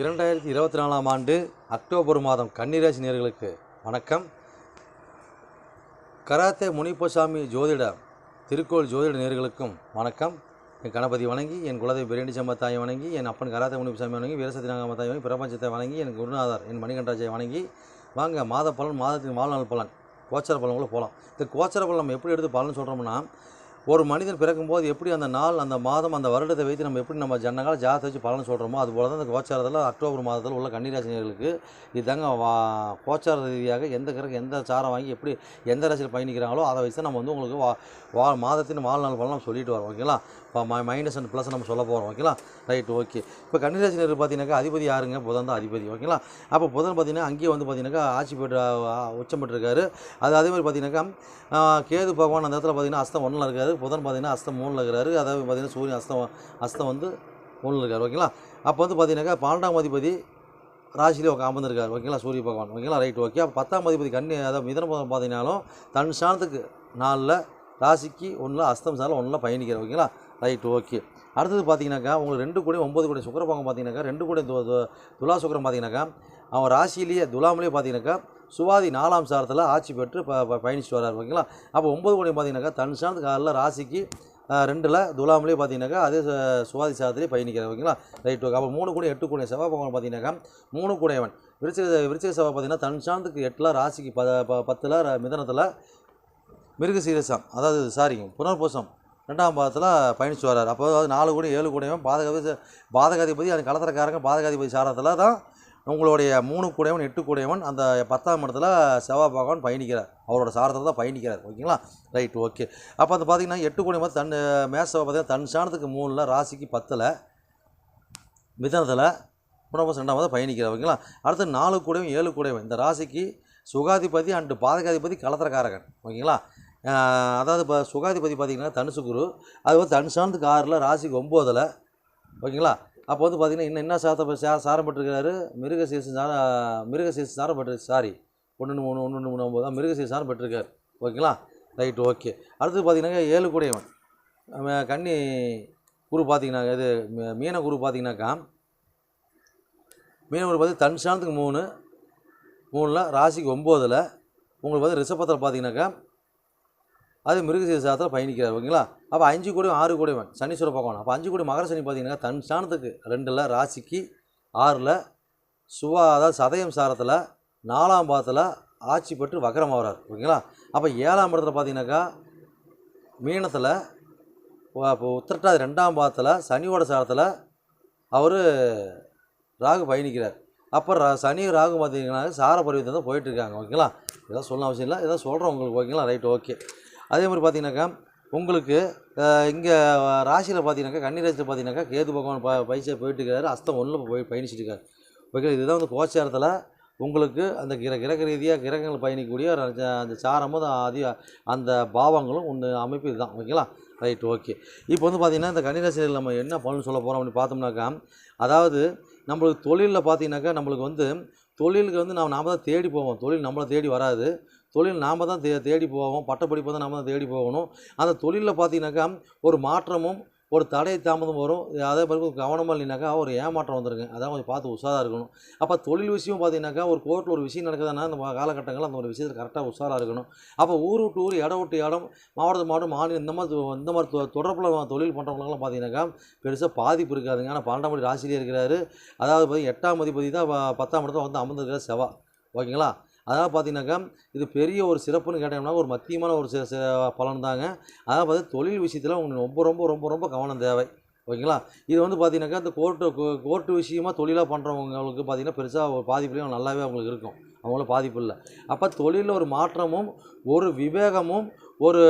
இரண்டாயிரத்தி இருபத்தி நாலாம் ஆண்டு அக்டோபர் மாதம் கன்னிராசி நேர்களுக்கு வணக்கம். கராத்தே முனிப்பசாமி ஜோதிட திருக்கோள் ஜோதிட நேர்களுக்கும் வணக்கம். என் கணபதி வணங்கி என் குலதெய்வம் பிரியண்டி சம்பத்தாயை வணங்கி என் அப்பன் கராத்தே முனிப்பசாமி வணங்கி வீரசத்தி நாகமத்தாய் வணங்கி பிரபஞ்சத்தை வணங்கி என் குருநாதர் என் மணிகண்டராஜை வணங்கி வாங்க மாத பலன் மாதத்தின் வாழ்நாள் பலன் கோச்சர பலன்குள்ளே போகலாம் இந்த கோச்சர பலன் நம்ம எப்படி எடுத்து பலன் சொல்கிறோம்னா ஒரு மனிதன் பிறக்கும்போது எப்படி அந்த நாள் அந்த மாதம் அந்த வருடத்தை வைத்து நம்ம எப்படி நம்ம ஜன்னகால ஜாதத்தை வச்சு பலன் சொல்கிறோமோ அது போல தான் இந்த கோச்சாரத்தில் அக்டோபர் மாதத்தில் உள்ள கன்னிராசினியர்களுக்கு இதுதாங்க வா கோச்சார ரீதியாக எந்த கிரகம் எந்த சாரம் வாங்கி எப்படி எந்த ராசியில் பயணிக்கிறாங்களோ அதை வச்சு நம்ம வந்து உங்களுக்கு வா வா மாதத்தின் வாழ்நாள் பலன் நம்ம சொல்லிட்டு வரோம் ஓகேங்களா? மைனஸ் அண்ட் ப்ளஸ் நம்ம சொல்ல போகிறோம் ஓகேங்களா ரைட் ஓகே இப்போ கன்னிராசினர் பார்த்தீங்கன்னாக்கா அதிபதி யாருங்க? புதன் தான் அதிபதி ஓகேங்களா அப்போ புதன் பார்த்தீங்கன்னா அங்கேயே வந்து பார்த்தீங்கன்னாக்கா ஆட்சி பெற்று உச்சம் பெற்றிருக்காரு. அது அதே மாதிரி பார்த்தீங்கன்னாக்கா கேது பகவான் அந்த இடத்துல பார்த்தீங்கன்னா அஸ்தம் ஒன்றில் இருக்காரு. புதன் பார்த்தீங்கன்னா அஸ்தம் மூணில் இருக்கிறாரு. அதாவது பார்த்தீங்கன்னா சூரியன் அஸ்தம் அஸ்தம் வந்து மூணில் இருக்கார் ஓகேங்களா அப்போ வந்து பார்த்தீங்கன்னாக்கா பன்னெண்டாம் அதிபதி ராசியிலே உட்கா ஓகேங்களா சூரிய பகவான் ஓகேங்களா ரைட் ஓகே அப்போ பத்தாம் அதிபதி கண்ணி அதாவது மிதன பகவான் பார்த்தீங்கன்னாலும் தன் ஸ்தானத்துக்கு நாளில் ராசிக்கு ஒன்றில் அஸ்தம் சாரில் ஒன்றில் பயணிக்கிறார் ஓகேங்களா ரைட் ஓகே. அடுத்தது பார்த்தீங்கன்னாக்கா உங்களுக்கு ரெண்டு கோடி ஒம்பது கோடி சுக்கரபாகம் பார்த்தீங்கன்னாக்கா ரெண்டு கோடி து- துலா சுக்கரம் பார்த்தீங்கன்னாக்கா அவன் ராசியிலேயே துலாமிலேயே பார்த்தீங்கன்னாக்கா சுவாதி நாலாம் சாரத்தில் ஆட்சி பெற்று ப ப- பயணிச்சுட்டு ஓகேங்களா? அப்போ ஒம்பது கோடி பார்த்தீங்கன்னாக்கா தன் சார்ந்த காலில் ராசிக்கு ரெண்டில் துலாமிலே பார்த்தீங்கன்னாக்கா அதே சுவாதி சாரத்திலே பயணிக்கிறார் ஓகேங்களா? Right okay. அப்போ மூணு கூட எட்டு கூட செவ்வாய் பகவான் பார்த்தீங்கன்னாக்கா மூணு கூடையவன் விருச்சிக விருச்சிக செவ்வாய் பார்த்தீங்கன்னா தன் சார்ந்துக்கு எட்டில் ராசிக்கு ப ப- பத்தில் மிதனத்தில் மிதனத்தில் மிருகசீரசம் அதாவது சாரிங்க புனர்பூசம். ரெண்டாம் பாதத்தில் பயணிச்சு வர்றார். அப்போ அதாவது நாலு கோடி ஏழு கூடையும் பாதகாதி பாதகாதிபதி அது கலத்தரக்காரங்க பாதகாதிபதி சாரத்தில் தான் உங்களுடைய மூணு கூடையவன் எட்டு கூடையவன் அந்த பத்தாம் இடத்துல செவ்வாய் பகவான் பயணிக்கிறார். அவரோட சாரத்தில் தான் பயணிக்கிறார். ஓகேங்களா? Right okay. அப்போ அது பார்த்தீங்கன்னா எட்டு கூடையும் மாதிரி தன் மேசவை பார்த்தீங்கன்னா தன் சாணத்துக்கு மூணில் ராசிக்கு பத்தில் மிதனத்தில் புனர்பூசம் ரெண்டாம் மாதம் பயணிக்கிறார். ஓகேங்களா? அடுத்து நாலு கூடையும் ஏழு கூடையும் இந்த ராசிக்கு சுகாதிபதி அண்டு பாதகாதிபதி கலத்திரக்காரகன் ஓகேங்களா? அதாவது இப்போ சுகாதிபதி பார்த்தீங்கன்னா தனுசு குரு அது வந்து தனுசானத்துக்கு ஆறில் ராசிக்கு ஒம்போதில் ஓகேங்களா? அப்போ வந்து பார்த்திங்கன்னா இன்னும் என்ன சாத்த சா சாரம் பெற்றிருக்கிறாரு மிருகசீர்ஷம் சார மிருகசீர்ஷம் சாரம் பெற்று சாரி ஒன்று மூணு ஒன்று மூணு ஒம்பது தான் மிருகசீர் சாரம் பெற்றிருக்காரு ஓகேங்களா? ரைட் ஓகே அடுத்து பார்த்தீங்கன்னா ஏழு கூடையவன். கன்னி குரு பார்த்தீங்கன்னாக்கா இது மீன குரு பார்த்தீங்கன்னாக்கா மீன குரு பார்த்து தன் சாணத்துக்கு மூணு மூணில் ராசிக்கு ஒம்போதில் உங்களுக்கு வந்து ரிஷபத்தில் பார்த்தீங்கன்னாக்கா அது மிருகசீர சாதத்தில் பயணிக்கிறார் ஓகேங்களா? அப்போ அஞ்சு கோடி ஆறு கோடியும் சனீஸ்வர பகவான். அப்போ அஞ்சு கோடி மகர சனி பார்த்தீங்கன்னா தன் ஸ்தானத்துக்கு ரெண்டில் ராசிக்கு ஆறில் சுவா அதாவது சதயம் சாரத்தில் நாலாம் பாதத்தில் ஆட்சி பெற்று வக்கரம் ஆகிறார் ஓகேங்களா? அப்போ ஏழாம் இடத்துல பார்த்தீங்கன்னாக்கா மீனத்தில் இப்போ உத்திரட்டாதி ரெண்டாம் பாதத்தில் சனியோட சாரத்தில் அவர் ராகு பயணிக்கிறார். அப்போ ரா சனி ராகு பார்த்தீங்கன்னா சார பரிவர்த்தனை தான் போயிட்டுருக்காங்க ஓகேங்களா? இதெல்லாம் சொல்லணும் அவசியம் இல்லை. இதெல்லாம் சொல்கிறோம் உங்களுக்கு ஓகேங்களா? Right okay. அதே மாதிரி பார்த்தீங்கன்னாக்கா உங்களுக்கு இங்கே ராசியில் பார்த்தீங்கன்னாக்கா கன்னிராசியில் பார்த்தீங்கன்னாக்கா கேது பகவான் ப பயிற்சியாக போயிட்டு இருக்காரு அஸ்தம் ஒன்றில் போய் பயணிச்சுட்டு இருக்காரு ஓகே இதுதான் வந்து கோச்சாரத்தில் உங்களுக்கு அந்த கிர கிரக ரீதியாக கிரகங்கள் பயணிக்கக்கூடிய அந்த- சாரமும் அதிக அந்த பாவங்களும் ஒன்று அமைப்பு இதுதான். ஓகேங்களா ரைட் ஓகே இப்போ வந்து பார்த்திங்கன்னா இந்த கன்னிராசியில் நம்ம என்ன பலன் சொல்ல போகிறோம் அப்படின்னு பார்த்தோம்னாக்கா அதாவது நம்மளுக்கு தொழிலில் பார்த்தீங்கன்னாக்கா நம்மளுக்கு வந்து தொழிலுக்கு வந்து நாம் நாம தான் தேடி போவோம். தொழில் நம்மளை தேடி வராது. தொழில் நாம் தான் தே தேடி போவோம் பட்டப்படிப்பு தான் நாம் தான் தேடி போகணும். அந்த தொழிலில் பார்த்தீங்கன்னாக்கா ஒரு மாற்றமும் ஒரு தடை தாமதம் வரும். அதே மாதிரி கவனமாக இல்லைனாக்கா ஒரு ஏமாற்றம் வந்துருங்க அதான் கொஞ்சம் பார்த்து உஷாராக இருக்கணும். அப்போ தொழில் விஷயம் பார்த்தீங்கன்னாக்கா ஒரு கோர்ட்டில் ஒரு விஷயம் நடக்குதுன்னா அந்த காலகட்டங்களில் அந்த ஒரு விஷயத்தில் கரெக்டாக உஷாராக இருக்கணும். அப்போ ஊர் விட்டு ஊர் இடம் விட்டு இடம் மாவட்டம் மாவட்டம் மாநிலம் இந்த மாதிரி இந்த மாதிரி தொ- தொடர்பில் தொழில் பண்ணுறவங்களாம் பார்த்தீங்கன்னாக்கா பெருசாக பாதிப்பு இருக்காதுங்க. ஆனால் பன்னெண்டாம் படி ராசிலேயே இருக்கிறாரு. அதாவது பார்த்தீங்கன்னா எட்டாம் மதிப்பதி தான் பத்தாம் இடத்துல வந்து அமர்ந்திருக்கிற செவா ஓகேங்களா? அதாவது பார்த்தீங்கன்னாக்கா இது பெரிய ஒரு சிறப்புன்னு கேட்டோம்னா ஒரு மத்தியமான ஒரு சி சி பலன் தாங்க அதாவது பார்த்து தொழில் விஷயத்தில் உங்களுக்கு ரொம்ப ரொம்ப ரொம்ப ரொம்ப கவனம் தேவை. ஓகேங்களா? இது வந்து பார்த்தீங்கன்னாக்கா இந்த கோர்ட்டு கோர்ட்டு விஷயமா தொழிலாக பண்ணுறவங்களுக்கு பார்த்தீங்கன்னா பெருசாக ஒரு பாதிப்புலையும் நல்லாவே அவங்களுக்கு இருக்கும். அவங்களும் பாதிப்பு இல்லை. அப்போ தொழிலில் ஒரு மாற்றமும் ஒரு விவேகமும் ஒரு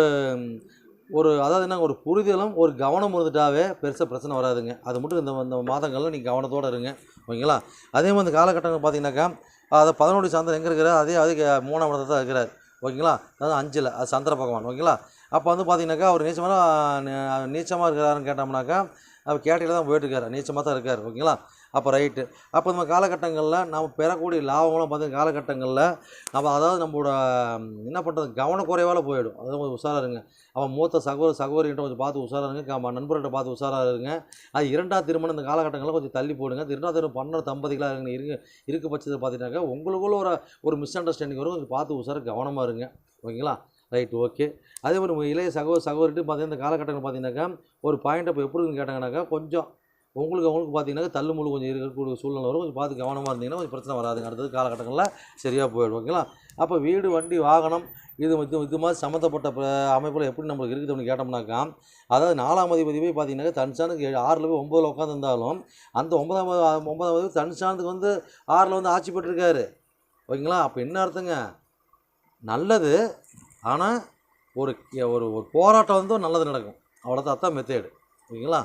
ஒரு அதாவது என்ன ஒரு புரிதலும் ஒரு கவனம் இருந்துட்டாவே பெருசாக பிரச்சனை வராதுங்க. அது மட்டும் இந்த இந்த மாதங்களில் நீங்கள் கவனத்தோடு இருங்க. ஓகேங்களா? அதே மாதிரி இந்த காலகட்டங்கள் பார்த்தீங்கன்னாக்கா அதை பதினொன்று சாந்தர் எங்கே இருக்கிறார்? அதே அதுக்கு மூணாம் இடத்துல தான் இருக்கிறார். ஓகேங்களா? அதாவது அஞ்சில். அது சந்திர பகவான். ஓகேங்களா? அப்போ வந்து பார்த்தீங்கன்னாக்கா அவர் நீச்சமாக நீச்சமாக இருக்கிறாருன்னு கேட்டோம்னாக்கா அவர் கேட்டையில் தான் போயிட்டுருக்காரு நீச்சமாக தான் இருக்கார். ஓகேங்களா? அப்போ ரைட்டு. அப்போ நம்ம காலகட்டங்களில் நம்ம பெறக்கூடிய லாபங்களும் பார்த்தீங்கன்னா காலகட்டங்களில் நம்ம அதாவது நம்மளோட என்ன பண்ணுறது கவனக்குறைவால் போயிடும். அது கொஞ்சம் உஷாராக இருங்க. அவன் மூத்த சகோதர சகோதரிகிட்ட கொஞ்சம் பார்த்து உஷாராக இருங்க. நண்பர்கிட்ட பார்த்து உஷாராக இருங்க. அது இரண்டாவது திருமணம் இந்த காலகட்டங்களில் கொஞ்சம் தள்ளி போடுங்க. அது இரண்டாவது திருமணம் பண்ண தம்பதிகளாக இருங்க இருங்க இருக்க பட்சத்தில் பார்த்தீங்கன்னாக்கா உங்களுக்குள்ள ஒரு ஒரு மிஸ் அண்டர்ஸ்டாண்டிங் வரும். கொஞ்சம் பார்த்து உஷாராக கவனமாக இருங்க. ஓகேங்களா? Right okay. அதே மாதிரி உங்கள் இளைய சகோ சகோதரிட்டு பார்த்தீங்கன்னா இந்த காலகட்டங்கள் பார்த்தீங்கன்னாக்கா ஒரு பாயிண்ட் இப்போ எப்படி கேட்டாங்கன்னாக்கா கொஞ்சம் உங்களுக்கு அவங்களுக்கு பார்த்தீங்கன்னா தள்ளு முள்ளு கொஞ்சம் இருக்கக்கூடிய சூழ்நிலை வரும். கொஞ்சம் பார்த்து கவனமாக இருந்தீங்கன்னா கொஞ்சம் பிரச்சனை வராதுங்க. அடுத்தது காலகட்டங்களில் சரியாக போயிடும் ஓகேங்களா அப்போ வீடு வண்டி வாகனம் இது இது இது மாதிரி சம்மந்தப்பட்ட ப- எப்படி நம்மளுக்கு இருக்குது அப்படின்னு கேட்டோம்னாக்கா அதாவது நாலாம் அதிபதி போய் பார்த்தீங்கன்னாக்கா தன்சானுக்கு ஆறில் போய் ஒம்பதில் உட்காந்துருந்தாலும் அந்த ஒன்பதாம் ஒன்பதாம் அதிபதி தன்சானுக்கு வந்து ஆறில் வந்து ஆட்சி பெற்றிருக்காரு. ஓகேங்களா அப்போ என்ன அர்த்தங்க? நல்லது ஆனால் ஒரு ஒரு ஒரு போராட்டம் வந்து நல்லது நடக்கும். அவ்வளோதான் அதான் மெத்தேடு ஓகேங்களா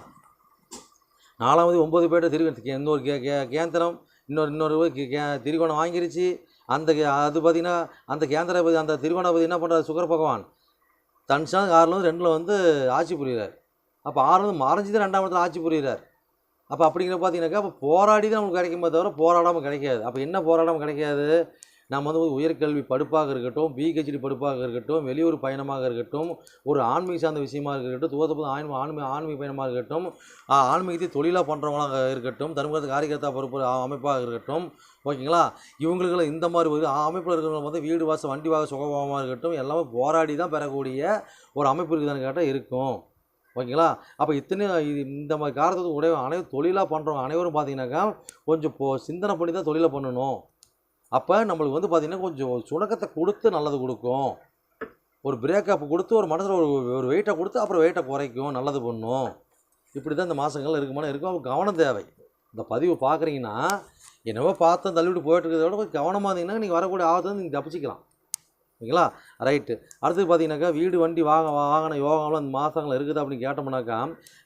நாலாவது ஒம்பது பேர்ட்ட திருவிழா இன்னொரு கே கே கேந்திரம் இன்னொரு இன்னொரு கே- கே திரிகோணம் வாங்கிருச்சு. அந்த கே- அது பார்த்திங்கன்னா அந்த கேந்திரபதி அந்த திரிகோணபதி என்ன பண்ணுறாரு சுகர் பகவான். தன்ஷான் ஆறில் வந்து ரெண்டில் வந்து ஆட்சி புரிகிறார் அப்போ ஆறுலேருந்து வந்து மறைஞ்சி தான் ரெண்டாம் இடத்துல ஆட்சி புரிகிறார் அப்போ அப்படிங்கிற பார்த்தீங்கன்னாக்கா அப்போ போராடி தான் நமக்கு கிடைக்குமே தவிர போராடாமல் கிடைக்காது. அப்போ என்ன போராடாமல் கிடைக்காது? நம்ம வந்து உயர்கல்வி படுப்பாக இருக்கட்டும் பிஹெச்டி படுப்பாக இருக்கட்டும் வெளியூர் பயணமாக இருக்கட்டும் ஒரு ஆன்மீக சார்ந்த விஷயமா இருக்கட்டும் தூரத்துக்கு ஆன்மீ ஆன்மீக ஆன்மீக பயணமாக இருக்கட்டும் ஆன்மீகத்தை தொழிலாக பண்ணுறவங்களாக இருக்கட்டும் தர்மகரத்து காரியகர்த்தா பொறுப்பு அமைப்பாக இருக்கட்டும் ஓகேங்களா? இவங்களுக்கெல்லாம் இந்த மாதிரி ஒரு அமைப்பில் இருக்கிறவங்க வந்து வீடு வாசல் வண்டி வாச சுகமாக இருக்கட்டும் எல்லாமே போராடி தான் பெறக்கூடிய ஒரு அமைப்பு இருக்குதான்னு கேட்டால் இருக்கும். ஓகேங்களா? அப்போ இத்தனை இது இந்த மாதிரி காரணத்துக்கு உடைய அனைவரும் தொழிலாக பண்ணுறவங்க அனைவரும் பார்த்தீங்கன்னாக்கா கொஞ்சம் இப்போ சிந்தனை பண்ணி தான் தொழிலை பண்ணணும். அப்போ நம்மளுக்கு வந்து பார்த்திங்கன்னா கொஞ்சம் சுணக்கத்தை கொடுத்து நல்லது கொடுக்கும். ஒரு பிரேக்கப் கொடுத்து ஒரு மனசில் ஒரு ஒரு வெயிட்டை கொடுத்து அப்புறம் வெயிட்டை குறைக்கும் நல்லது பண்ணும். இப்படி தான் இந்த மாதங்கள்ல இருக்குமான இருக்கும். அப்போ கவனம் தேவை. இந்த பதிவு பார்க்குறீங்கன்னா என்னவோ பார்த்து தள்ளிவிட்டு போயிட்டு விட கொஞ்சம் கவனமாக இருந்தீங்கன்னா நீங்கள் வரக்கூடிய ஆபத்து வந்து நீங்கள் தப்பிச்சிக்கலாம். ஓகேங்களா ரைட்டு அடுத்து பார்த்தீங்கன்னாக்கா வீடு வண்டி வாங்க வாகன யோகம்லாம் இந்த மாதங்கள் இருக்குது அப்படின்னு கேட்டோம்னாக்கா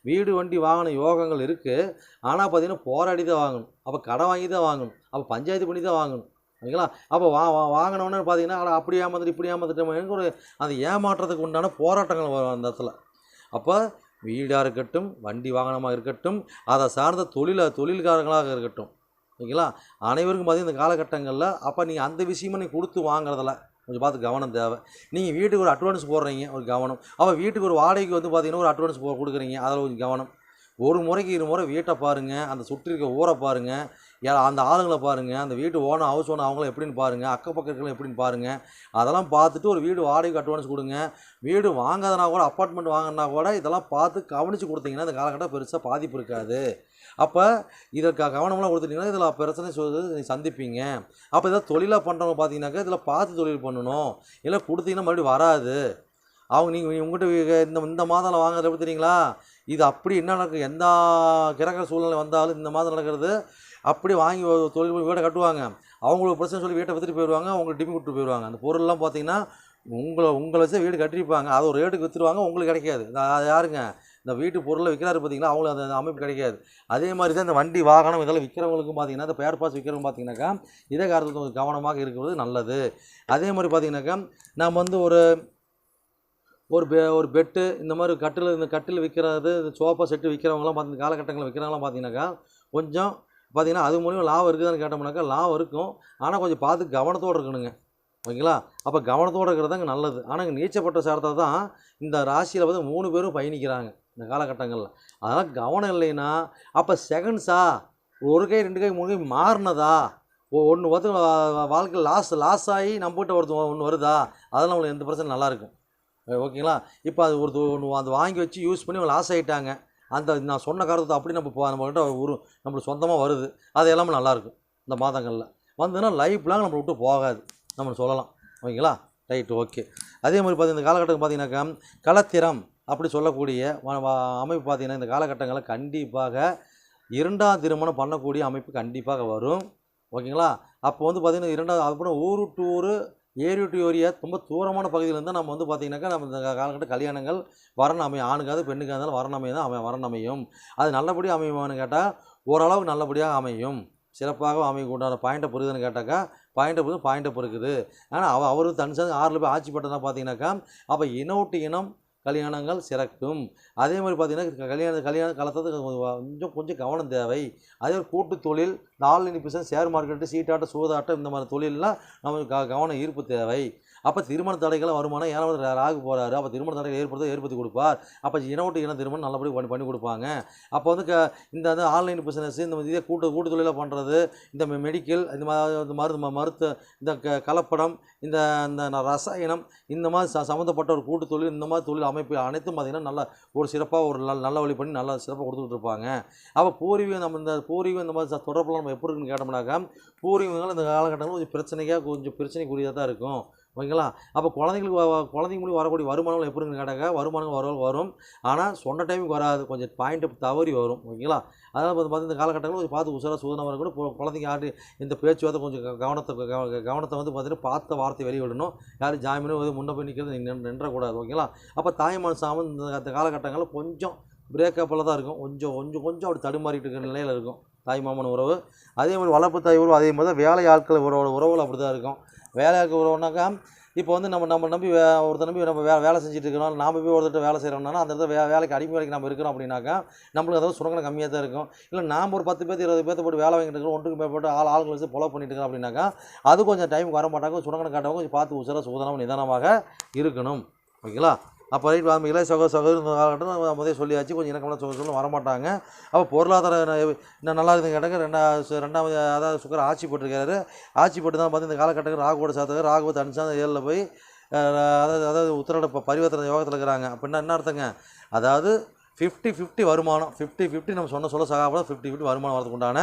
வீடு வண்டி வாகன யோகங்கள் இருக்குது ஆனால் பார்த்தீங்கன்னா போராடி தான் வாங்கணும். அப்போ கடை வாங்கி தான் வாங்கணும். அப்போ பஞ்சாயத்து பண்ணி தான் வாங்கணும். ஓகேங்களா அப்போ வா வா வாங்கினோன்னு பார்த்தீங்கன்னா அட அப்படி ஏமாந்துட்டு இப்படி ஏமாந்துட்டு ஒரு அந்த ஏமாற்றத்துக்கு உண்டான போராட்டங்கள் வரும் அந்த இடத்துல. அப்போ வீடாக இருக்கட்டும் வண்டி வாகனமாக இருக்கட்டும் அதை சார்ந்த தொழில தொழில்காரங்களாக இருக்கட்டும் ஓகேங்களா அனைவருக்கும் பார்த்தீங்கன்னா இந்த காலகட்டங்களில் அப்போ நீங்கள் அந்த விஷயமும் நீங்கள் கொடுத்து வாங்குறதில்ல. கொஞ்சம் பார்த்து கவனம் தேவை. நீங்கள் வீட்டுக்கு ஒரு அட்வான்ஸ் போடுறீங்க ஒரு கவனம். அப்போ வீட்டுக்கு ஒரு வாடகைக்கு வந்து பார்த்தீங்கன்னா ஒரு அட்வான்ஸ் போ கொடுக்குறீங்க அதில் கொஞ்சம் கவனம். ஒரு முறைக்கு இரு முறை வீட்டை பாருங்கள் அந்த சுற்றி இருக்க ஊரை பாருங்கள் யா அந்த ஆளுங்களை பாருங்கள் அந்த வீட்டு ஓனர் ஹவுஸ் ஓனர் அவங்கள எப்படின்னு பாருங்கள் அக்கப்பக்கம் இருக்கலாம் எப்படின்னு பாருங்கள் அதெல்லாம் பார்த்துட்டு ஒரு வீடு வாடகை அட்வான்ஸ் கொடுங்க. வீடு வாங்காதனா கூட அப்பார்ட்மெண்ட் வாங்கினா கூட இதெல்லாம் பார்த்து கவனித்து கொடுத்தீங்கன்னா இந்த காலகட்டம் பெருசாக பாதிப்பு இருக்காது. அப்போ இதற்கு கவனமெல்லாம் கொடுத்துட்டீங்கன்னா இதில் பிரச்சனை சொல்றது சந்திப்பீங்க. அப்போ இதை தொழிலாக பண்ணுறவங்க பார்த்தீங்கன்னாக்கா இதில் பார்த்து தொழில் பண்ணணும். இல்லை கொடுத்தீங்கன்னா மறுபடியும் வராது. அவங்க நீங்கள் உங்கள்கிட்ட இந்த இந்த மாதம் வாங்குறது எப்படி தெரியுங்களா இது அப்படி என்ன நடக்கும் எந்த கிரக சூழ்நிலை வந்தாலும் இந்த மாதிரி நடக்கிறது. அப்படி வாங்கி தொழில் வீடை கட்டுவாங்க. அவங்களுக்கு பிரச்சனை சொல்லி வீட்டை விற்றுட்டு போயிடுவாங்க. அவங்க டிமி கொடுத்து போயிடுவாங்க. அந்த பொருள்லாம் பார்த்தீங்கன்னா உங்களை உங்களை வச்சு வீடு கட்டியிருப்பாங்க. அது ஒரு ரேட்டுக்கு விற்றுருவாங்க உங்களுக்கு கிடைக்காது. அது யாருங்க? இந்த வீட்டு பொருளை விற்கிறாரு பார்த்தீங்கன்னா அவங்களுக்கு அந்த அந்த அமைப்பு கிடைக்காது. அதே மாதிரி தான் இந்த வண்டி வாகனம் இதெல்லாம் விற்கிறவங்களுக்கும் பார்த்தீங்கன்னா இந்த பேர் பாஸ் விற்கிறவங்க பார்த்தீங்கன்னாக்கா இதே காரணத்துக்கு கொஞ்சம் கவனமாக இருக்கிறது நல்லது. அதே மாதிரி பார்த்தீங்கன்னாக்கா நம்ம வந்து ஒரு ஒரு பெ ஒரு பெட்டு இந்த மாதிரி கட்டில் இந்த கட்டில் விற்கிறது இந்த சோஃபா செட்டு விற்கிறவங்களாம் பார்த்து இந்த காலகட்டங்களில் விற்கிறவங்களாம் பார்த்தீங்கன்னாக்கா கொஞ்சம் பார்த்தீங்கன்னா அது மூலியம் லாபம் இருக்குதான்னு கேட்டோம்னாக்கா லாபம் இருக்கும். ஆனால் கொஞ்சம் பார்த்து கவனத்தோடு இருக்கணுங்க. ஓகேங்களா? அப்போ கவனத்தோடு இருக்கிறது தாங்க நல்லது. ஆனால் இங்கே நீச்சப்பட்ட சேர்த்தா தான் இந்த ராசியில் வந்து மூணு பேரும் பயணிக்கிறாங்க இந்த காலகட்டங்களில். அதனால் கவனம் இல்லைன்னா அப்போ செகண்ட்ஸா ஒரு கை ரெண்டு கை மூணு கை மாறினதா? ஒன்று வந்து வாழ்க்கையில் லாஸ் லாஸ் ஆகி நம்மகிட்ட ஒருத்தர் ஒன்று வருதா? அதெல்லாம் உங்களுக்கு எந்த பிரச்சனை நல்லாயிருக்கும் ஓகேங்களா? இப்போ அது ஒரு ஒன்று அந்த வாங்கி வச்சு யூஸ் பண்ணி அவங்க லாஸ் ஆகிட்டாங்க அந்த நான் சொன்ன காரணத்தை அப்படி நம்ம போ- நம்மகிட்ட ஒரு நம்மளுக்கு சொந்தமாக வருது. அது எல்லாமே நல்லாயிருக்கும் இந்த மாதங்களில். வந்ததுன்னா லைஃப் லாங் நம்மளை விட்டு போகாது. நம்ம சொல்லலாம். ஓகேங்களா? ரைட் ஓகே அதே மாதிரி பார்த்தீங்கன்னா இந்த காலகட்டம் பார்த்தீங்கன்னாக்கா களத்திரம் அப்படி சொல்லக்கூடிய அமைப்பு பார்த்தீங்கன்னா இந்த காலகட்டங்களில் கண்டிப்பாக இரண்டாம் திருமணம் பண்ணக்கூடிய அமைப்பு கண்டிப்பாக வரும். ஓகேங்களா? அப்போ வந்து பார்த்திங்கன்னா இரண்டாவது அப்புறம் ஊரு டூரு ஊர் ஏரியா ரொம்ப தூரமான பகுதியிலேருந்து நம்ம வந்து பார்த்திங்கனாக்கா நம்ம இந்த காலகட்ட கல்யாணங்கள் வரணும் அமையும். ஆணுக்காவது பெண்ணுக்காக இருந்தாலும் வரணும் அமையும் தான் அமை வரணும் அமையும். அது நல்லபடியாக அமையுமான்னு கேட்டால் ஓரளவு நல்லபடியாக அமையும். சிறப்பாக அமையக்கூடாத பாயிண்ட்டை புரியுதுன்னு கேட்டாக்கா பாயிண்ட்டை பொறுத்து பாயிண்ட்டை பொறுக்குது. ஆனால் அவ அவர் தனிசாக ஆறில் போய் ஆட்சி பட்டதாக பார்த்தீங்கன்னாக்கா அப்போ இனம் இனம் கல்யாணங்கள் சிறக்கும். அதே மாதிரி பார்த்திங்கன்னா கல்யாண கல்யாண காலத்துக்கு கொஞ்சம் கொஞ்சம் கவனம் தேவை. அதே மாதிரி கூட்டு தொழில் நாலு ஆன்லைன் பிசினஸ் ஷேர் மார்க்கெட்டு சீட்டாட்டம் சூதாட்டம் இந்த மாதிரி தொழிலெலாம் நமக்கு கவனம் ஈர்ப்பு தேவை. அப்போ திருமண தடைகளை வருமானம் ஏன்னா ராகு போகிறாரு அப்போ திருமண தடைகள் ஏற்படுத்த ஏற்படுத்தி கொடுப்பார். அப்போ இனவட்டு இன திருமணம் நல்லபடி பண்ணி பண்ணி கொடுப்பாங்க. அப்போ வந்து க இந்த வந்து ஆன்லைன் பிஸ்னஸ் இந்த மாதிரி இதே கூட்டு கூட்டு தொழிலாக பண்ணுறது இந்த மெடிக்கல் இந்த மாதிரி இந்த மருந்து ம- மருத்துவ இந்த க கலப்படம் இந்த இந்த ரசாயனம் இந்த மாதிரி ச சம்மந்தப்பட்ட ஒரு கூட்டு தொழில் இந்த மாதிரி தொழில் அமைப்பு அனைத்தும் பார்த்திங்கன்னா நல்ல ஒரு சிறப்பாக ஒரு நல்ல நல்ல வழி பண்ணி நல்லா சிறப்பாக கொடுத்துட்ருப்பாங்க அப்போ பூர்வீகம் நம்ம இந்த பூர்வீகம் இந்த மாதிரி தொடர்புலாம் நம்ம எப்படி இருக்குன்னு கேட்டோம்னாக்கா பூர்வீகங்கள் இந்த காலகட்டங்களும் கொஞ்சம் பிரச்சனைக்காக கொஞ்சம் பிரச்சனைக்குரியதாக தான் இருக்கும். ஓகேங்களா? அப்போ குழந்தைங்களுக்கு குழந்தைங்களுக்கு குழந்தைங்க மூலியம் வரக்கூடிய வருமானங்கள் எப்படி இருக்குன்னு கேட்டாக்கா வருமானங்கள் வர வரும். ஆனால் சொன்ன டைமுக்கு வராது. கொஞ்சம் பாயிண்ட் தவறி வரும். ஓகேங்களா? அதனால் வந்து பார்த்து இந்த காலகட்டங்களில் கொஞ்சம் பார்த்து உசாராக சூதனை வர கூட குழந்தைங்க ஆட்டு இந்த பேச்சுவார்த்தை கொஞ்சம் கவனத்தை கவ- கவனத்தை வந்து பார்த்தீங்கன்னா பார்த்த வார்த்தை வெளியிடணும். யாரும் ஜாமீனும் வந்து முன்ன போய் நிற்கிறது நீங்கள் நின்றக்கூடாது. ஓகேங்களா? அப்போ தாய்மான் சாமன் இந்த இந்த காலகட்டங்களில் கொஞ்சம் பிரேக்கப்பில் தான் இருக்கும். கொஞ்சம் கொஞ்சம் கொஞ்சம் அப்படி தடுமாறிட்டு இருக்கிற நிலையில் இருக்கும். தாய் மாமன் உறவு. அதே மாதிரி வளர்ப்பு தாய் உறவு அதே மாதிரி தான் வேலை ஆட்கள் உறவோட உறவுகள் அப்படி தான் இருக்கும். வேலை ஆட்கள் உறவுனாக்கா இப்போ வந்து நம்ம நம்ம நம்பி ஒருத்தர் நம்பி நம்ம வே வேலை செஞ்சுட்டு இருக்கிறோம் நாம் போய் ஒருத்தர் வேலை செய்கிறோம்னா அந்த இடத்துல வே வேலைக்கு அடிமை வேலைக்கு நம்ம இருக்கிறோம் அப்படின்னாக்கா நம்மளுக்கு அதாவது சுரங்கனை கம்மியாக தான் இருக்கும். இல்லை நாம் ஒரு பத்து பேர் இருபது பேர்த்த போட்டு வேலை வாங்கிட்டு இருக்கிறோம் ஒன்றுக்கு மேற்பட்டு ஆள் ஆளுங்களை வச்சு பொலவு பண்ணிட்டு இருக்கிறோம் அப்படின்னாக்கா அது கொஞ்சம் டைமுக்கு வர மாட்டாங்க சுரங்கனை காட்டவங்க கொஞ்சம் பார்த்து உசராக சுதனமாக நிதானமாக இருக்கணும். ஓகேங்களா? அப்போ ரைட் நம்ம இளைய சகோ காலகட்டம் நம்ம முதல்ல சொல்லியாச்சு. கொஞ்சம் இணக்கமான சொல்ல சொல்ல வரமாட்டாங்க. அப்போ பொருளாதார என்ன இன்னும் நல்லா இருக்குதுன்னு கேட்டாங்க ரெண்டாவது ரெண்டாவது அதாவது சுக்கர ஆட்சி போட்டிருக்காரு. ஆட்சி போட்டு தான் பார்த்து இந்த காலகட்டத்தில் ராகுவோட சாத்தகர் ராகுவை தனிச்சாந்த ஏழில் போய் அதாவது அதாவது உத்தரட இப்போ பரிவர்த்தனை யோகத்தில் இருக்கிறாங்க. அப்படின்னா என்ன அர்த்தங்க? அதாவது ஃபிஃப்டி ஃபிஃப்டி வருமானம். ஃபிஃப்டி ஃபிஃப்டி நம்ம சொன்ன சொல்ல சகாபம் ஃபிஃப்டி ஃபிஃப்டி வருமானம் வரதுக்கு உண்டான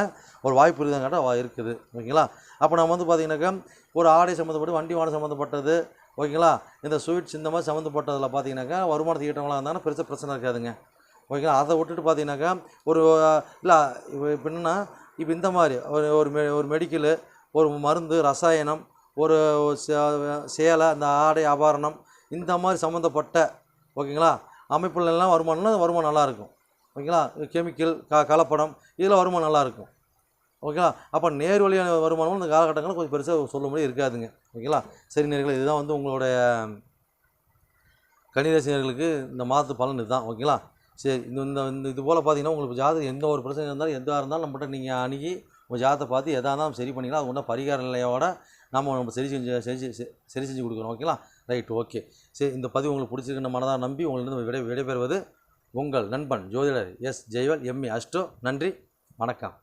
ஒரு வாய்ப்பு இருக்குதுன்னு இருக்குது. ஓகேங்களா? அப்போ நம்ம வந்து பார்த்தீங்கன்னாக்கா ஒரு ஆடை சம்மந்தப்பட்டு வண்டி வாடகை சம்மந்தப்பட்டது ஓகேங்களா? இந்த ஸ்வீட்ஸ் இந்த மாதிரி சம்மந்தப்பட்டதில் பார்த்தீங்கன்னாக்கா வருமானத்தை ஈட்டவங்களாக இருந்தாலும் பெருசாக பிரச்சனை இருக்காதுங்க. ஓகேங்களா? அதை விட்டுட்டு பார்த்தீங்கன்னாக்கா ஒரு இல்லை இப்போ என்னென்னா இப்போ இந்த மாதிரி ஒரு ஒரு மெ ஒரு மெடிக்கலு ஒரு மருந்து ரசாயனம் ஒரு சே- சேலை அந்த ஆடை ஆபரணம் இந்த மாதிரி சம்மந்தப்பட்ட ஓகேங்களா? அமைப்புல எல்லாம் வருமானம்னா வருமானம் நல்லாயிருக்கும் ஓகேங்களா? கெமிக்கல் க கலப்படம் இதில் வருமானம் நல்லாயிருக்கும் ஓகேங்களா அப்போ நேர் வழியான வருமானமும் இந்த காலகட்டங்களில் கொஞ்சம் பெருசாக சொல்ல முடியும் இருக்காதுங்க. ஓகேங்களா? சரி நேர்களை இதுதான் வந்து உங்களுடைய கணிதரசினர்களுக்கு இந்த மாதத்து பலன் இதுதான். ஓகேங்களா? சரி இந்த இந்த இந்த இது போல் பார்த்தீங்கன்னா உங்களுக்கு ஜாதகம் எந்த ஒரு பிரச்சனை இருந்தாலும் எதாக இருந்தாலும் நம்மகிட்ட நீங்கள் அணுகி உங்கள் ஜாதகத்தை பார்த்து எதாக இருந்தாலும் சரி பண்ணிக்கலாம். அது ஒன்றும் பரிகார நிலையோட நம்ம நம்ம சரி செஞ்சு சரி செஞ்சு சரி செஞ்சு கொடுக்குறோம் ஓகேங்களா? Right okay. சரி இந்த பதிவு உங்களுக்கு பிடிச்சிருக்குன்னு மனதாக நம்பி உங்களிடம் விடை விடைபெறுவது உங்கள் நண்பன் ஜோதிடர் எஸ் ஜெய்வல் எம்ஏ அஷ்டோ. நன்றி வணக்கம்.